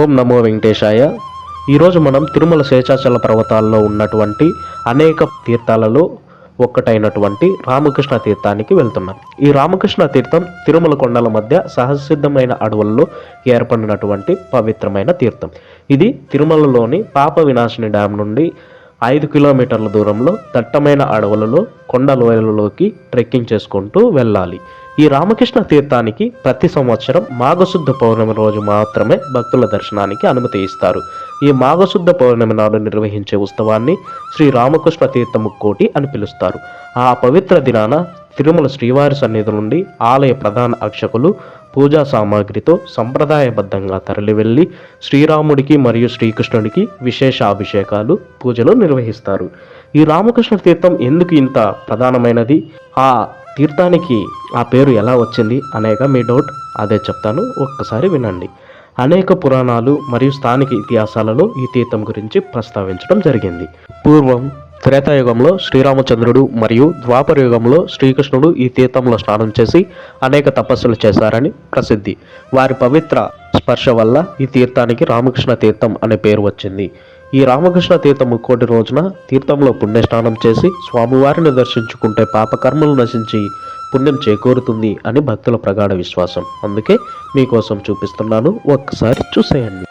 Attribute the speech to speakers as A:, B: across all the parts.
A: ఓం నమో వెంకటేశాయ. ఈరోజు మనం తిరుమల శేషాచల పర్వతాల్లో ఉన్నటువంటి అనేక తీర్థాలలో ఒక్కటైనటువంటి రామకృష్ణ తీర్థానికి వెళ్తున్నాం. ఈ రామకృష్ణ తీర్థం తిరుమల కొండల మధ్య సహసిద్ధమైన అడవుల్లో ఏర్పడినటువంటి పవిత్రమైన తీర్థం. ఇది తిరుమలలోని పాప వినాశిని డ్యాం నుండి ఐదు కిలోమీటర్ల దూరంలో దట్టమైన అడవులలో కొండ లోయలలోకి ట్రెక్కింగ్ చేసుకుంటూ వెళ్ళాలి. ఈ రామకృష్ణ తీర్థానికి ప్రతి సంవత్సరం మాఘశుద్ధ పౌర్ణమి రోజు మాత్రమే భక్తుల దర్శనానికి అనుమతి ఇస్తారు. ఈ మాఘశుద్ధ పౌర్ణమి నాడు నిర్వహించే ఉత్సవాన్ని శ్రీ రామకృష్ణ తీర్థ ముక్కోటి అని పిలుస్తారు. ఆ పవిత్ర దినాన తిరుమల శ్రీవారి సన్నిధి నుండి ఆలయ ప్రధాన అర్చకులు పూజా సామాగ్రితో సంప్రదాయబద్ధంగా తరలివెళ్ళి శ్రీరాముడికి మరియు శ్రీకృష్ణుడికి విశేష అభిషేకాలు పూజలు నిర్వహిస్తారు. ఈ రామకృష్ణ తీర్థం ఎందుకు ఇంత ప్రధానమైనది? ఆ తీర్థానికి ఆ పేరు ఎలా వచ్చింది అనేక మీ డౌట్ అదే చెప్తాను. ఒక్కసారి వినండి. అనేక పురాణాలు మరియు స్థానిక ఇతిహాసాలలో ఈ తీర్థం గురించి ప్రస్తావించడం జరిగింది. పూర్వం త్రేతాయుగంలో శ్రీరామచంద్రుడు మరియు ద్వాపరయుగంలో శ్రీకృష్ణుడు ఈ తీర్థంలో స్నానం చేసి అనేక తపస్సులు చేశారని ప్రసిద్ధి. వారి పవిత్ర స్పర్శ వల్ల ఈ తీర్థానికి రామకృష్ణ తీర్థం అనే పేరు వచ్చింది. ఈ రామకృష్ణ తీర్థం ముక్కోటి రోజున తీర్థంలో పుణ్యస్నానం చేసి స్వామివారిని దర్శించుకుంటే పాపకర్మలు నశించి పుణ్యం చేకూరుతుంది అని భక్తుల ప్రగాఢ విశ్వాసం. అందుకే మీకోసం చూపిస్తున్నాను. ఒక్కసారి చూసేయండి.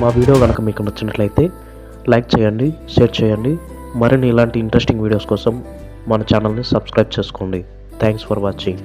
A: మా వీడియో కనుక మీకు నచ్చినట్లయితే లైక్ చేయండి షేర్ చేయండి. మరిన్ని ఇలాంటి ఇంట్రెస్టింగ్ వీడియోస్ కోసం మన ఛానల్ని సబ్స్క్రైబ్ చేసుకోండి. Thanks for watching